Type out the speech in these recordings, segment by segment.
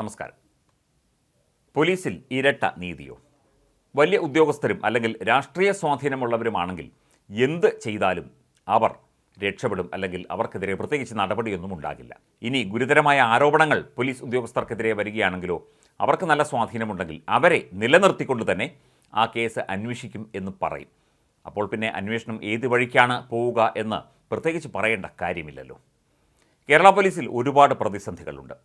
നമസ്കാരം. പോലീസിൽ ഇരട്ട നീതിയോ? വലിയ ഉദ്യോഗസ്ഥരും അല്ലെങ്കിൽ രാഷ്ട്രീയ സ്വാധീനമുള്ളവരുമാണെങ്കിൽ എന്ത് ചെയ്താലും അവർ രക്ഷപ്പെടും അല്ലെങ്കിൽ അവർക്കെതിരെ പ്രത്യേകിച്ച് നടപടിയൊന്നും ഉണ്ടാകില്ല. ഇനി ഗുരുതരമായ ആരോപണങ്ങൾ പോലീസ് ഉദ്യോഗസ്ഥർക്കെതിരെ വരികയാണെങ്കിലോ അവർക്ക് നല്ല സ്വാധീനമുണ്ടെങ്കിൽ അവരെ നിലനിർത്തിക്കൊണ്ട് തന്നെ ആ കേസ് അന്വേഷിക്കും എന്ന് പറയും. അപ്പോൾ പിന്നെ അന്വേഷണം ഏത് വഴിക്കാണ് പോവുക എന്ന് പ്രത്യേകിച്ച് പറയേണ്ട കാര്യമില്ലല്ലോ. കേരള പോലീസിൽ ഒരുപാട് പ്രതിസന്ധികളുണ്ട്.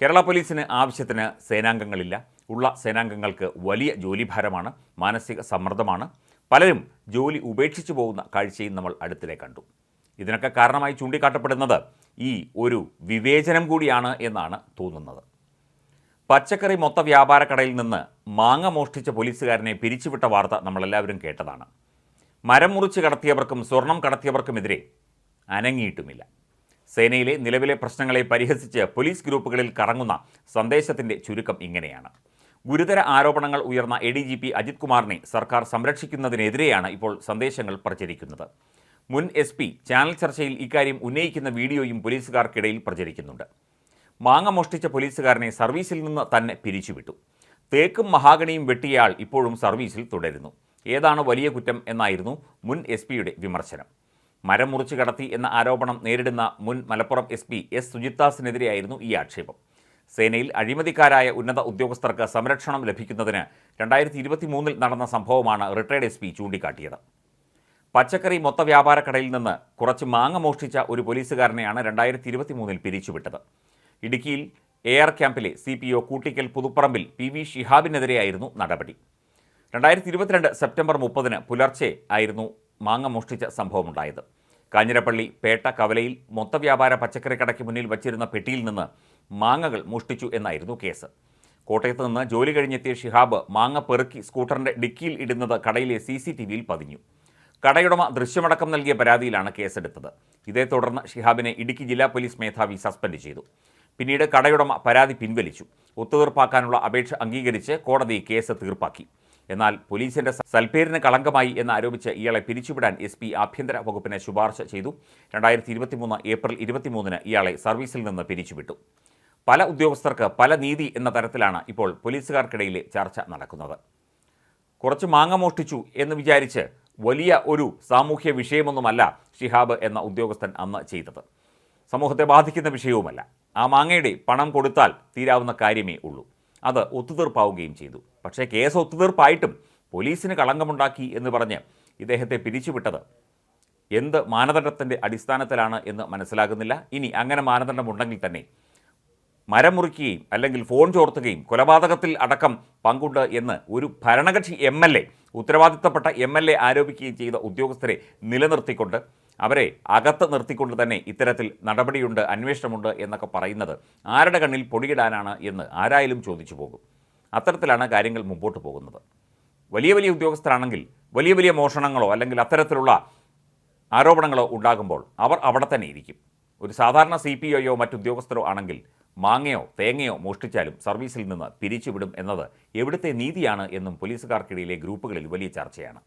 കേരള പോലീസിന് ആവശ്യത്തിന് സേനാംഗങ്ങളില്ല. ഉള്ള സേനാംഗങ്ങൾക്ക് വലിയ ജോലിഭാരമാണ് മാനസിക സമ്മർദ്ദമാണ്. പലരും ജോലി ഉപേക്ഷിച്ചു പോകുന്ന കാഴ്ചയും നമ്മൾ അടുത്തിടെ കണ്ടു. ഇതിനൊക്കെ കാരണമായി ചൂണ്ടിക്കാട്ടപ്പെടുന്നത് ഈ ഒരു വിവേചനം കൂടിയാണ് എന്നാണ് തോന്നുന്നത്. പച്ചക്കറി മൊത്ത വ്യാപാര കടയിൽ നിന്ന് മാങ്ങ മോഷ്ടിച്ച പോലീസുകാരനെ പിരിച്ചുവിട്ട വാർത്ത നമ്മളെല്ലാവരും കേട്ടതാണ്. മരം മുറിച്ച് കടത്തിയവർക്കും സ്വർണം കടത്തിയവർക്കുമെതിരെ അനങ്ങിയിട്ടുമില്ല. സേനയിലെ നിലവിലെ പ്രശ്നങ്ങളെ പരിഹസിച്ച് പോലീസ് ഗ്രൂപ്പുകളിൽ കറങ്ങുന്ന സന്ദേശത്തിന്റെ ചുരുക്കം ഇങ്ങനെയാണ്. ഗുരുതര ആരോപണങ്ങൾ ഉയർന്ന A D G P Ajith കുമാറിനെ സർക്കാർ സംരക്ഷിക്കുന്നതിനെതിരെയാണ് ഇപ്പോൾ സന്ദേശങ്ങൾ പ്രചരിക്കുന്നത്. മുൻ എസ് പി ചാനൽ ചർച്ചയിൽ ഇക്കാര്യം ഉന്നയിക്കുന്ന വീഡിയോയും പോലീസുകാർക്കിടയിൽ പ്രചരിക്കുന്നുണ്ട്. മാങ്ങ മോഷ്ടിച്ച പോലീസുകാരനെ സർവീസിൽ നിന്ന് തന്നെ പിരിച്ചുവിട്ടു. തേക്കും മഹാഗണിയും വെട്ടിയയാൾ ഇപ്പോഴും സർവീസിൽ തുടരുന്നു. ഏതാണ് വലിയ കുറ്റം എന്നായിരുന്നു മുൻ എസ് പിയുടെ വിമർശനം. മരം മുറിച്ച് കടത്തി എന്ന ആരോപണം നേരിടുന്ന മുൻ മലപ്പുറം എസ് പി എസ് സുജിത്താസിനെതിരെയായിരുന്നു ഈ ആക്ഷേപം. സേനയിൽ അഴിമതിക്കാരായ ഉന്നത ഉദ്യോഗസ്ഥർക്ക് സംരക്ഷണം ലഭിക്കുന്നതിന് രണ്ടായിരത്തി ഇരുപത്തി മൂന്നിൽ നടന്ന സംഭവമാണ് റിട്ടയർഡ് എസ് പി ചൂണ്ടിക്കാട്ടിയത്. പച്ചക്കറി മൊത്ത വ്യാപാരക്കടയിൽ നിന്ന് കുറച്ച് മാങ്ങ മോഷ്ടിച്ച ഒരു പോലീസുകാരനെയാണ് രണ്ടായിരത്തി ഇരുപത്തി മൂന്നിൽ പിരിച്ചുവിട്ടത്. ഇടുക്കിയിൽ എ ആർ ക്യാമ്പിലെ C P O Koottickal Puthupparambil P V ഷിഹാബിനെതിരെയായിരുന്നു നടപടി. രണ്ടായിരത്തി ഇരുപത്തിരണ്ട് സെപ്റ്റംബർ മുപ്പതിന് പുലർച്ചെ ആയിരുന്നു മാങ്ങ മോഷ്ടിച്ച സംഭവമുണ്ടായത്. കാഞ്ഞിരപ്പള്ളി പേട്ട കവലയിൽ മൊത്തവ്യാപാര പച്ചക്കറി കടയ്ക്ക് മുന്നിൽ വച്ചിരുന്ന പെട്ടിയിൽ നിന്ന് മാങ്ങകൾ മോഷ്ടിച്ചു എന്നായിരുന്നു കേസ്. കോട്ടയത്ത് നിന്ന് ജോലി കഴിഞ്ഞെത്തിയ ഷിഹാബ് മാങ്ങ പെറുക്കി സ്കൂട്ടറിന്റെ ഡിക്കിയിൽ ഇടുന്നത് കടയിലെ സി സി ടി വിയിൽ പതിഞ്ഞു. കടയുടമ ദൃശ്യമടക്കം നൽകിയ പരാതിയിലാണ് കേസെടുത്തത്. ഇതേ തുടർന്ന് ഷിഹാബിനെ ഇടുക്കി ജില്ലാ പോലീസ് മേധാവി സസ്പെൻഡ് ചെയ്തു. പിന്നീട് കടയുടമ പരാതി പിൻവലിച്ചു. ഒത്തുതീർപ്പാക്കാനുള്ള അപേക്ഷ അംഗീകരിച്ച് കോടതി കേസ് തീർപ്പാക്കി. എന്നാൽ പോലീസിന്റെ സൽപ്പേരിന് കളങ്കമായി എന്ന് ആരോപിച്ച് ഇയാളെ പിരിച്ചുവിടാൻ എസ് പി ആഭ്യന്തര വകുപ്പിന് ശുപാർശ ചെയ്തു. രണ്ടായിരത്തി ഇരുപത്തിമൂന്ന് ഏപ്രിൽ ഇരുപത്തിമൂന്നിന് ഇയാളെ സർവീസിൽ നിന്ന് പിരിച്ചുവിട്ടു. പല ഉദ്യോഗസ്ഥർക്ക് പല നീതി എന്ന തരത്തിലാണ് ഇപ്പോൾ പോലീസുകാർക്കിടയിലെ ചർച്ച നടക്കുന്നത്. കുറച്ച് മാങ്ങ മോഷ്ടിച്ചു എന്ന് വിചാരിച്ച് വലിയ ഒരു സാമൂഹ്യ വിഷയമൊന്നുമല്ല ഷിഹാബ് എന്ന ഉദ്യോഗസ്ഥൻ അന്ന് ചെയ്തത്. സമൂഹത്തെ ബാധിക്കുന്ന വിഷയവുമല്ല. ആ മാങ്ങയുടെ പണം കൊടുത്താൽ തീരാവുന്ന കാര്യമേ ഉള്ളൂ. അത് ഒത്തുതീർപ്പാവുകയും ചെയ്തു. പക്ഷേ കേസ് ഒത്തുതീർപ്പായിട്ടും പോലീസിന് കളങ്കമുണ്ടാക്കി എന്ന് പറഞ്ഞ് ഇദ്ദേഹത്തെ പിരിച്ചുവിട്ടത് എന്ത് മാനദണ്ഡത്തിന്റെ അടിസ്ഥാനത്തിലാണ് എന്ന് മനസ്സിലാകുന്നില്ല. ഇനി അങ്ങനെ മാനദണ്ഡമുണ്ടെങ്കിൽ തന്നെ മരം മുറിക്കുകയും അല്ലെങ്കിൽ ഫോൺ ചോർത്തുകയും കൊലപാതകത്തിൽ അടക്കം പങ്കുണ്ട് എന്ന് ഒരു ഭരണകക്ഷി എം എൽ എ ഉത്തരവാദിത്തപ്പെട്ട എം എൽ എ ആരോപിക്കുകയും ചെയ്ത ഉദ്യോഗസ്ഥരെ നിലനിർത്തിക്കൊണ്ട് അവരെ അകത്ത് നിർത്തിക്കൊണ്ട് തന്നെ ഇത്തരത്തിൽ നടപടിയുണ്ട് അന്വേഷണമുണ്ട് എന്നൊക്കെ പറയുന്നത് ആരുടെ കണ്ണിൽ പൊടിയിടാനാണ് എന്ന് ആരായാലും ചോദിച്ചു പോകും. അത്തരത്തിലാണ് കാര്യങ്ങൾ മുമ്പോട്ട് പോകുന്നത്. വലിയ വലിയ ഉദ്യോഗസ്ഥരാണെങ്കിൽ വലിയ വലിയ മോഷണങ്ങളോ അല്ലെങ്കിൽ അത്തരത്തിലുള്ള ആരോപണങ്ങളോ ഉണ്ടാകുമ്പോൾ അവർ അവിടെ തന്നെ ഇരിക്കും. ഒരു സാധാരണ സി പി ഒയോ മറ്റുദ്യോഗസ്ഥരോ ആണെങ്കിൽ മാങ്ങയോ തേങ്ങയോ മോഷ്ടിച്ചാലും സർവീസിൽ നിന്ന് പിരിച്ചുവിടും എന്നത് എവിടുത്തെ നീതിയാണ് എന്നും പോലീസുകാർക്കിടയിലെ ഗ്രൂപ്പുകളിൽ വലിയ ചർച്ചയാണ്.